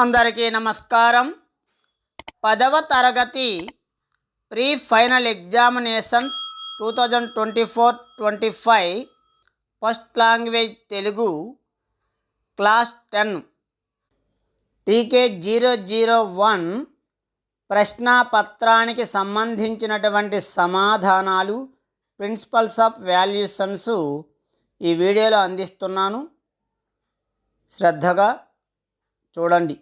అందరికీ నమస్కారం. పదవ తరగతి pre final examinations two thousand twenty four twenty five. First language Telugu. Class ten. T K zero zero one ప్రశ్నాపత్రానికి సంబంధించినటువంటి సమాధానాలు principles of valuations ఈ వీడియోలో అందిస్తున్నాను. శ్రద్ధగా చూడండి.